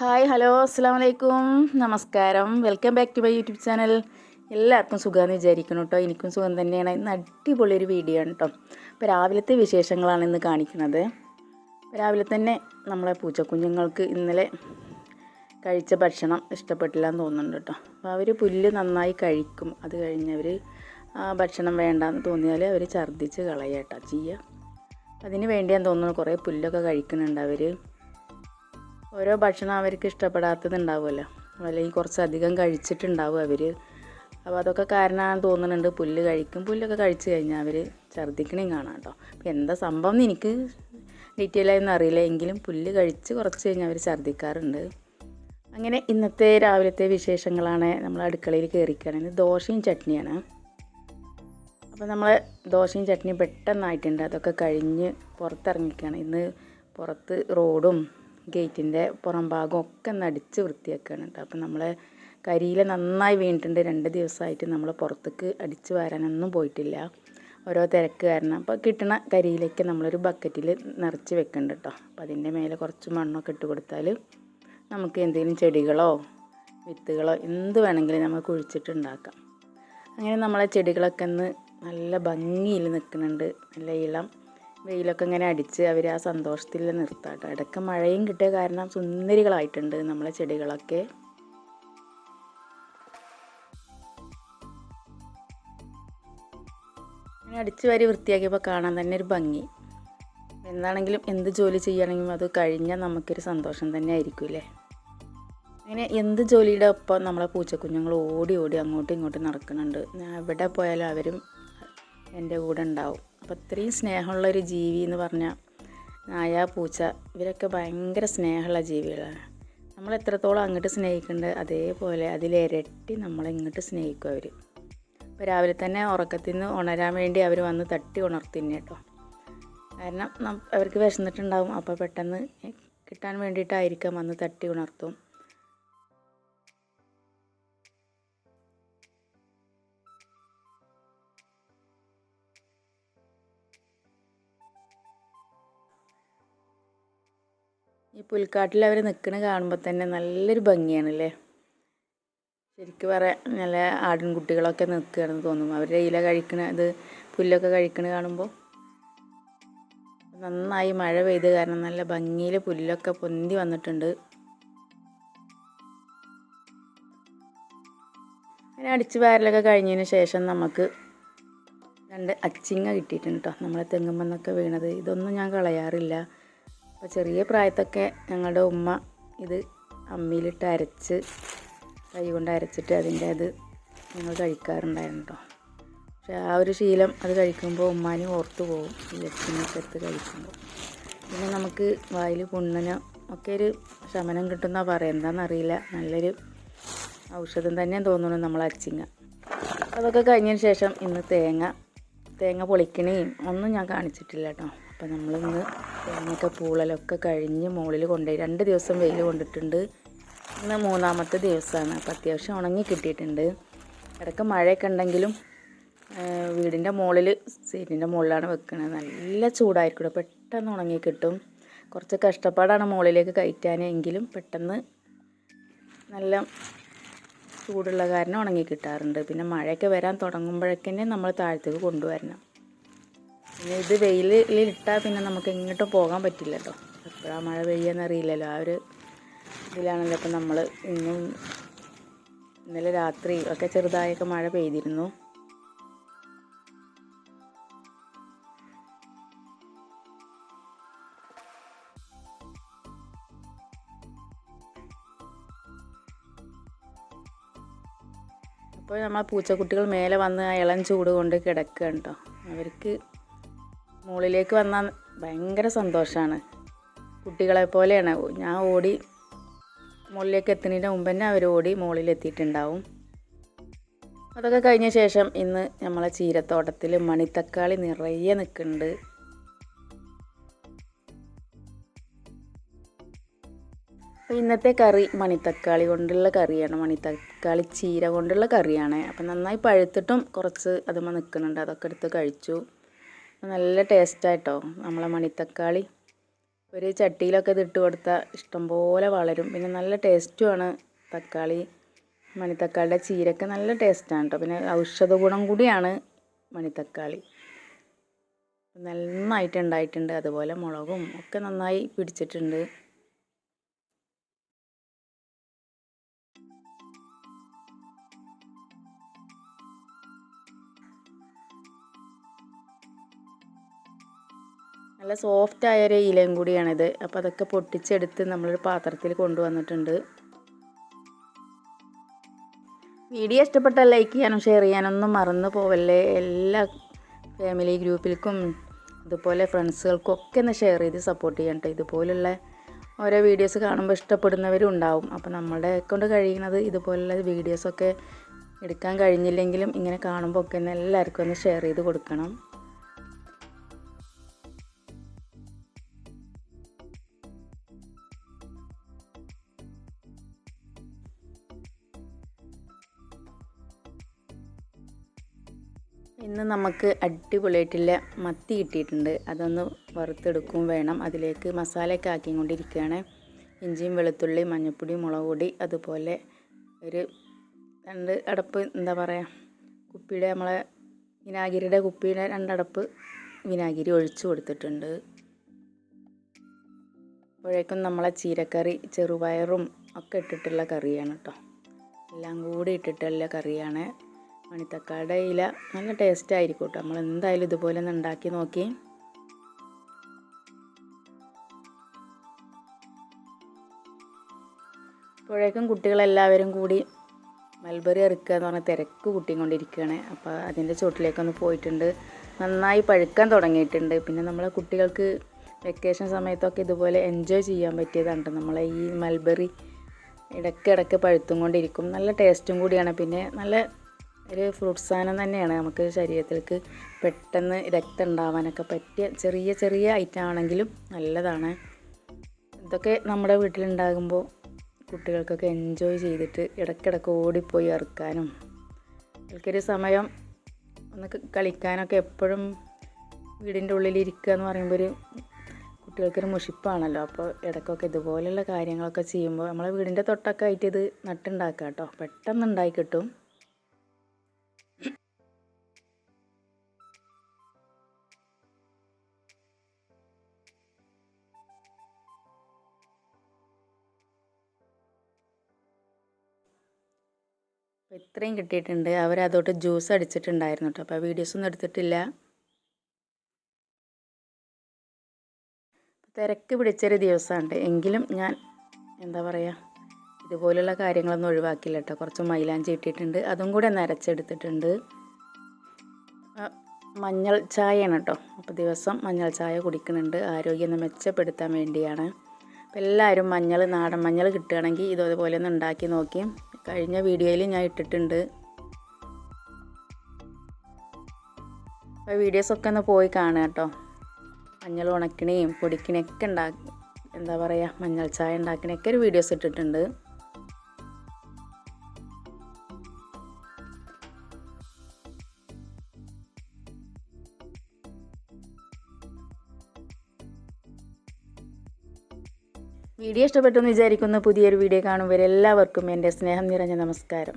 Hi hello അസ്സാം വലൈക്കും നമസ്കാരം. Welcome back to my YouTube channel. എല്ലാവർക്കും സുഖമെന്ന് വിചാരിക്കണം കേട്ടോ എനിക്കും സുഖം തന്നെയാണ്. ഇന്ന് അടിപൊളി ഒരു വീഡിയോ ആണ് കേട്ടോ ഇപ്പോൾ രാവിലത്തെ വിശേഷങ്ങളാണ് ഇന്ന് കാണിക്കുന്നത്. രാവിലെ തന്നെ നമ്മളെ പൂച്ചക്കുഞ്ഞുങ്ങൾക്ക് ഇന്നലെ കഴിച്ച ഭക്ഷണം ഇഷ്ടപ്പെട്ടില്ല എന്ന് തോന്നുന്നുണ്ട് കേട്ടോ അപ്പോൾ അവർ പുല്ല് നന്നായി കഴിക്കും. അത് കഴിഞ്ഞവർ ഭക്ഷണം വേണ്ടാന്ന് തോന്നിയാൽ അവർ ഛർദ്ദിച്ച് കളയട്ടോ ചെയ്യുക അതിന് വേണ്ടിയാന്ന് തോന്നുന്നു കുറേ പുല്ലൊക്കെ കഴിക്കുന്നുണ്ട് അവർ ഓരോ ഭക്ഷണം അവർക്ക് ഇഷ്ടപ്പെടാത്തതുണ്ടാവുമല്ലോ അല്ലെങ്കിൽ കുറച്ചധികം കഴിച്ചിട്ടുണ്ടാവും അവർ അപ്പോൾ അതൊക്കെ കാരണമാണ് തോന്നുന്നുണ്ട്. പുല്ല് കഴിക്കും. പുല്ലൊക്കെ കഴിച്ചു കഴിഞ്ഞാൽ അവർ ഛർദ്ദിക്കണേം കാണാം കേട്ടോ. അപ്പോൾ എന്താ സംഭവം എന്ന് എനിക്ക് ഡീറ്റെയിൽ അറിയില്ല. എങ്കിലും പുല്ല് കഴിച്ച് കുറച്ച് കഴിഞ്ഞാൽ അവർ ഛർദ്ദിക്കാറുണ്ട് അങ്ങനെ ഇന്നത്തെ രാവിലത്തെ വിശേഷങ്ങളാണ് നമ്മൾ അടുക്കളയിൽ കയറിക്കുകയാണെങ്കിൽ ദോശയും ചട്നിയാണ്. അപ്പോൾ നമ്മൾ ദോശയും ചട്നിയും പെട്ടെന്നായിട്ടുണ്ട്. അതൊക്കെ കഴിഞ്ഞ് പുറത്തിറങ്ങിക്കുകയാണ് ഇന്ന് പുറത്ത് റോഡും ഗേറ്റിന്റെ പുറം ഒക്കെ ഒന്ന് അടിച്ച് വൃത്തിയാക്കുകയാണ് കേട്ടോ. അപ്പം നമ്മളെ കരിയില നന്നായി വീണിട്ടുണ്ട്. രണ്ട് ദിവസമായിട്ട് നമ്മൾ പുറത്തേക്ക് അടിച്ച് വാരാനൊന്നും പോയിട്ടില്ല. ഓരോ തിരക്ക് കാരണം. അപ്പോൾ കിട്ടുന്ന കരിയിലേക്ക് നമ്മളൊരു ബക്കറ്റിൽ നിറച്ച് വെക്കുന്നുണ്ട് കേട്ടോ. അപ്പോൾ അതിന്റെ മേലെ കുറച്ച് മണ്ണൊക്കെ ഇട്ട് കൊടുത്താൽ നമുക്ക് എന്തെങ്കിലും ചെടികളോ വിത്തുകളോ എന്ത് വേണമെങ്കിലും നമുക്ക് കുഴിച്ചിട്ടുണ്ടാക്കാം. അങ്ങനെ നമ്മളെ ചെടികളൊക്കെ ഒന്ന് നല്ല ഭംഗിയിൽ നിൽക്കുന്നുണ്ട്. നല്ല ഇളം വെയിലൊക്കെ ഇങ്ങനെ അടിച്ച് അവർ ആ സന്തോഷത്തിൽ നിർത്താട്ടോ. ഇടയ്ക്ക് മഴയും കിട്ടിയ കാരണം സുന്ദരികളായിട്ടുണ്ട് നമ്മളെ ചെടികളൊക്കെ. അങ്ങനെ അടിച്ച് വാരി വൃത്തിയാക്കിയപ്പോൾ കാണാൻ തന്നെ ഒരു ഭംഗി. എന്താണെങ്കിലും എന്ത് ജോലി ചെയ്യുകയാണെങ്കിലും അത് കഴിഞ്ഞാൽ നമുക്കൊരു സന്തോഷം തന്നെ ആയിരിക്കും അല്ലേ? അങ്ങനെ എന്ത് ജോലിയുടെ ഒപ്പം നമ്മളെ പൂച്ചക്കുഞ്ഞുങ്ങൾ ഓടി ഓടി അങ്ങോട്ടും ഇങ്ങോട്ടും നടക്കുന്നുണ്ട്. എവിടെ പോയാലും അവരും എന്റെ കൂടെ ഉണ്ടാവും. അപ്പോൾ ഇത്രയും സ്നേഹമുള്ള ഒരു ജീവി എന്ന് പറഞ്ഞാൽ നായ പൂച്ച ഇവരൊക്കെ ഭയങ്കര സ്നേഹമുള്ള ജീവികളാണ്. നമ്മൾ എത്രത്തോളം അങ്ങോട്ട് സ്നേഹിക്കുന്നുണ്ട് അതേപോലെ അതിലിരട്ടി നമ്മളെ ഇങ്ങോട്ട് സ്നേഹിക്കും അവർ അപ്പോൾ രാവിലെ തന്നെ ഉറക്കത്തിൽ നിന്ന് ഉണരാൻ വേണ്ടി അവർ വന്ന് തട്ടി ഉണർത്തിന്നെ കേട്ടോ. കാരണം അവർക്ക് വിശന്നിട്ടുണ്ടാവും. അപ്പോൾ പെട്ടെന്ന് കിട്ടാൻ വേണ്ടിയിട്ടായിരിക്കാം വന്ന് തട്ടി ഉണർത്തും. ഈ പുൽക്കാട്ടിൽ അവർ നിൽക്കണ കാണുമ്പോൾ തന്നെ നല്ലൊരു ഭംഗിയാണല്ലേ? ശരിക്കും പറയാം നല്ല ആടിൻകുട്ടികളൊക്കെ നിൽക്കുകയാണെന്ന് തോന്നും. അവരുടെ ഇല കഴിക്കണ ഇത് പുല്ലൊക്കെ കഴിക്കണ കാണുമ്പോൾ നന്നായി മഴ പെയ്ത് കാരണം നല്ല ഭംഗിയിൽ പുല്ലൊക്കെ പൊന്തി വന്നിട്ടുണ്ട്. അങ്ങനെ അടിച്ചു വാരലൊക്കെ കഴിഞ്ഞതിന് ശേഷം നമുക്ക് രണ്ട് അച്ചിങ്ങ കിട്ടിയിട്ടുണ്ട് കേട്ടോ നമ്മളെ തെങ്ങുമ്പന്നൊക്കെ വീണത്. ഇതൊന്നും ഞാൻ കളയാറില്ല. അപ്പോൾ ചെറിയ പ്രായത്തൊക്കെ ഞങ്ങളുടെ ഉമ്മ ഇത് അമ്മിയിലിട്ട് അരച്ച് കൈ കൊണ്ട് അരച്ചിട്ട് അതിന്റെ അത് ഞങ്ങൾ കഴിക്കാറുണ്ടായിരുന്നു കേട്ടോ പക്ഷെ ആ ഒരു ശീലം അത് കഴിക്കുമ്പോൾ ഉമ്മാനി ഓർത്തു പോകും ഈ ലക്ഷ്മിയൊക്കെ എടുത്ത് കഴിക്കുമ്പോൾ. പിന്നെ നമുക്ക് വായിൽ പുണ്ണന ഒക്കെ ഒരു ശമനം കിട്ടുന്ന പറയാം എന്താണെന്നറിയില്ല നല്ലൊരു ഔഷധം തന്നെ തോന്നുന്നു നമ്മൾ അച്ചിങ്ങ. അതൊക്കെ കഴിഞ്ഞതിന് ശേഷം ഇന്ന് തേങ്ങ തേങ്ങ പൊളിക്കണേയും ഒന്നും ഞാൻ കാണിച്ചിട്ടില്ല കേട്ടോ അപ്പോൾ നമ്മളിന്ന് തേങ്ങയൊക്കെ പൂളലൊക്കെ കഴിഞ്ഞ് മുകളിൽ കൊണ്ടുപോയി. രണ്ട് ദിവസം വെയിൽ കൊണ്ടിട്ടുണ്ട്. ഇന്ന് മൂന്നാമത്തെ ദിവസമാണ്. അപ്പോൾ അത്യാവശ്യം ഉണങ്ങി കിട്ടിയിട്ടുണ്ട്. ഇടയ്ക്ക് മഴയൊക്കെ ഉണ്ടെങ്കിലും വീടിന്റെ മുകളിൽ സീറ്റിന്റെ മുകളിലാണ് വെക്കുന്നത് നല്ല ചൂടായിരിക്കും പെട്ടെന്ന് ഉണങ്ങി കിട്ടും. കുറച്ച് കഷ്ടപ്പാടാണ് മുകളിലേക്ക് കയറ്റാനെങ്കിലും പെട്ടെന്ന് നല്ല ചൂടുള്ള കാരണം ഉണങ്ങി കിട്ടാറുണ്ട്. പിന്നെ മഴയൊക്കെ വരാൻ തുടങ്ങുമ്പോഴേക്കന്നെ നമ്മൾ താഴത്തേക്ക് കൊണ്ടുവരണം. പിന്നെ ഇത് വെയിലിൽ ഇട്ടാൽ പിന്നെ നമുക്ക് എങ്ങോട്ടും പോകാൻ പറ്റില്ല എപ്പോഴാണ് മഴ പെയ്യാന്ന് അറിയില്ലല്ലോ ആ ഒരു ഇതിലാണല്ലോ ഇപ്പം നമ്മൾ ഇന്നും ഇന്നലെ രാത്രി ഒക്കെ ചെറുതായൊക്കെ മഴ പെയ്തിരുന്നു. അപ്പോൾ നമ്മൾ പൂച്ചക്കുട്ടികൾ മേലെ വന്ന് ആ ഇളം ചൂട് കൊണ്ട് കിടക്കുക കേട്ടോ. അവർക്ക് മുകളിലേക്ക് വന്നാൽ ഭയങ്കര സന്തോഷമാണ് കുട്ടികളെ പോലെയാണ്. ഞാൻ ഓടി മുകളിലേക്ക് എത്തുന്നതിന്റെ മുമ്പ് തന്നെ അവർ ഓടി മുകളിലെത്തിയിട്ടുണ്ടാവും. അതൊക്കെ കഴിഞ്ഞ ശേഷം ഇന്ന് നമ്മളെ ചീരത്തോട്ടത്തിൽ മണിത്തക്കാളി നിറയെ നിൽക്കുന്നുണ്ട്. ഇന്നത്തെ കറി മണിത്തക്കാളി കൊണ്ടുള്ള കറിയാണ്. മണിത്തക്കാളി ചീര കൊണ്ടുള്ള കറിയാണ്. അപ്പം നന്നായി പഴുത്തിട്ടും കുറച്ച് അതുമ്പോൾ നിൽക്കുന്നുണ്ട്. അതൊക്കെ എടുത്ത് കഴിച്ചു. നല്ല ടേസ്റ്റായിട്ടോ നമ്മളെ മണിത്തക്കാളി. ഒരു ചട്ടിയിലൊക്കെ ഇതിട്ട് കൊടുത്താൽ ഇഷ്ടംപോലെ വളരും. പിന്നെ നല്ല ടേസ്റ്റുമാണ് തക്കാളി. മണിത്തക്കാളിയുടെ ചീരക്ക് നല്ല ടേസ്റ്റാണ് കേട്ടോ പിന്നെ ഔഷധ ഗുണം കൂടിയാണ് മണിത്തക്കാളി. നന്നായിട്ട് ഉണ്ടായിട്ടുണ്ട്. അതുപോലെ മുളകും ഒക്കെ നന്നായി പിടിച്ചിട്ടുണ്ട്. നല്ല സോഫ്റ്റ് ആയൊരു ഇലയും കൂടിയാണിത്. അപ്പോൾ അതൊക്കെ പൊട്ടിച്ചെടുത്ത് നമ്മളൊരു പാത്രത്തിൽ കൊണ്ടുവന്നിട്ടുണ്ട്. വീഡിയോ ഇഷ്ടപ്പെട്ടാൽ ലൈക്ക് ചെയ്യാനും ഷെയർ ചെയ്യാനൊന്നും മറന്നു പോവല്ലേ? എല്ലാ ഫാമിലി ഗ്രൂപ്പിൽക്കും അതുപോലെ ഫ്രണ്ട്സുകൾക്കും ഒക്കെ ഒന്ന് ഷെയർ ചെയ്ത് സപ്പോർട്ട് ചെയ്യണം ഇതുപോലുള്ള ഓരോ വീഡിയോസ് കാണുമ്പോൾ ഇഷ്ടപ്പെടുന്നവരും ഉണ്ടാവും. അപ്പോൾ നമ്മളുടെ കൊണ്ട് കഴിയുന്നത് ഇതുപോലുള്ള വീഡിയോസൊക്കെ എടുക്കാൻ കഴിഞ്ഞില്ലെങ്കിലും ഇങ്ങനെ കാണുമ്പോൾ ഒക്കെ എല്ലാവർക്കും ഒന്ന് ഷെയർ ചെയ്ത് കൊടുക്കണം. ഇന്ന് നമുക്ക് അടിപൊളിയായിട്ടുള്ള മത്തി കിട്ടിയിട്ടുണ്ട്. അതൊന്ന് വറുത്തെടുക്കും വേണം. അതിലേക്ക് മസാലയൊക്കെ ആക്കിക്കൊണ്ടിരിക്കുകയാണ്. ഇഞ്ചിയും വെളുത്തുള്ളി മഞ്ഞൾപ്പൊടി മുളക് പൊടി അതുപോലെ ഒരു രണ്ട് അടപ്പ് എന്താ പറയുക കുപ്പിയുടെ നമ്മളെ വിനാഗിരിയുടെ കുപ്പിയുടെ രണ്ടടപ്പ് വിനാഗിരി ഒഴിച്ചു കൊടുത്തിട്ടുണ്ട്. അപ്പോഴേക്കും നമ്മളെ ചീരക്കറി ചെറുപയറും ഒക്കെ ഇട്ടിട്ടുള്ള കറിയാണ് കേട്ടോ എല്ലാം കൂടി ഇട്ടിട്ടുള്ള കറിയാണ്. മണിത്തക്കാളുടെ ഇല നല്ല ടേസ്റ്റ് ആയിരിക്കും കേട്ടോ നമ്മൾ എന്തായാലും ഇതുപോലെ ഒന്ന് ഉണ്ടാക്കി നോക്കി. ഇപ്പോഴേക്കും കുട്ടികളെല്ലാവരും കൂടി മൽബറി ഇറക്കുക എന്ന് പറഞ്ഞാൽ തിരക്ക് കൂട്ടിക്കൊണ്ടിരിക്കുകയാണ്. അപ്പോൾ അതിന്റെ ചുവട്ടിലേക്കൊന്ന് പോയിട്ടുണ്ട്. നന്നായി പഴുക്കാൻ തുടങ്ങിയിട്ടുണ്ട്. പിന്നെ നമ്മളെ കുട്ടികൾക്ക് വെക്കേഷൻ സമയത്തൊക്കെ ഇതുപോലെ എൻജോയ് ചെയ്യാൻ പറ്റിയതാണ് നമ്മളെ ഈ മൽബറി ഇടയ്ക്കിടയ്ക്ക് പഴുത്തും കൊണ്ടിരിക്കും. നല്ല ടേസ്റ്റും കൂടിയാണ്. പിന്നെ നല്ല ഒരു ഫ്രൂട്ട് സാധനം തന്നെയാണ്. നമുക്ക് ശരീരത്തിലേക്ക് പെട്ടെന്ന് രക്തം ഉണ്ടാവാനൊക്കെ പറ്റിയ ചെറിയ ചെറിയ ഐറ്റം ആണെങ്കിലും നല്ലതാണ്. ഇതൊക്കെ നമ്മുടെ വീട്ടിലുണ്ടാകുമ്പോൾ കുട്ടികൾക്കൊക്കെ എൻജോയ് ചെയ്തിട്ട് ഇടയ്ക്കിടയ്ക്ക് ഓടിപ്പോയി ഇറക്കാനും അവർക്കൊരു സമയം ഒന്ന് കളിക്കാനൊക്കെ എപ്പോഴും വീടിന്റെ ഉള്ളിൽ ഇരിക്കുക എന്ന് പറയുമ്പോൾ ഒരു കുട്ടികൾക്കൊരു മുഷിപ്പാണല്ലോ. അപ്പോൾ ഇടയ്ക്കൊക്കെ ഇതുപോലെയുള്ള കാര്യങ്ങളൊക്കെ ചെയ്യുമ്പോൾ നമ്മളെ വീടിന്റെ തൊട്ടൊക്കെ ആയിട്ട് ഇത് നട്ടുണ്ടാക്കുക കേട്ടോ. പെട്ടെന്ന് ഉണ്ടായി കിട്ടും. അപ്പോൾ ഇത്രയും കിട്ടിയിട്ടുണ്ട്. അവരതോട്ട് ജ്യൂസ് അടിച്ചിട്ടുണ്ടായിരുന്നു കേട്ടോ അപ്പോൾ വീഡിയോസ് ഒന്നും എടുത്തിട്ടില്ല. തിരക്ക് പിടിച്ചൊരു ദിവസമുണ്ട്. എങ്കിലും ഞാൻ എന്താ പറയുക ഇതുപോലുള്ള കാര്യങ്ങളൊന്നും ഒഴിവാക്കില്ല കേട്ടോ കുറച്ച് മൈലാഞ്ചി ഇട്ടിട്ടുണ്ട്. അതും കൂടെ നരച്ചെടുത്തിട്ടുണ്ട് മഞ്ഞൾ ചായയാണ് കേട്ടോ അപ്പോൾ ദിവസം മഞ്ഞൾ ചായ കുടിക്കുന്നുണ്ട്. ആരോഗ്യം ഒന്ന് മെച്ചപ്പെടുത്താൻ വേണ്ടിയാണ്. അപ്പോൾ എല്ലാവരും മഞ്ഞൾ നാടൻ മഞ്ഞൾ കിട്ടുകയാണെങ്കിൽ ഇതുപോലെ ഒന്ന് ഉണ്ടാക്കി നോക്കി. കഴിഞ്ഞ വീഡിയോയിൽ ഞാൻ ഇട്ടിട്ടുണ്ട്. അപ്പോൾ വീഡിയോസൊക്കെ ഒന്ന് പോയി കാണുക കേട്ടോ. മഞ്ഞൾ ഉണക്കണേയും പൊടിക്കണയൊക്കെ ഉണ്ടാക്കി എന്താ പറയുക മഞ്ഞൾ ചായ ഉണ്ടാക്കണേയൊക്കെ ഒരു വീഡിയോസ് ഇട്ടിട്ടുണ്ട്. വീഡിയോ ഇഷ്ടപ്പെട്ടു എന്ന് വിചാരിക്കുന്ന. പുതിയൊരു വീഡിയോ കാണുമ്പോൾ എല്ലാവർക്കും എന്റെ സ്നേഹം നിറഞ്ഞ നമസ്കാരം.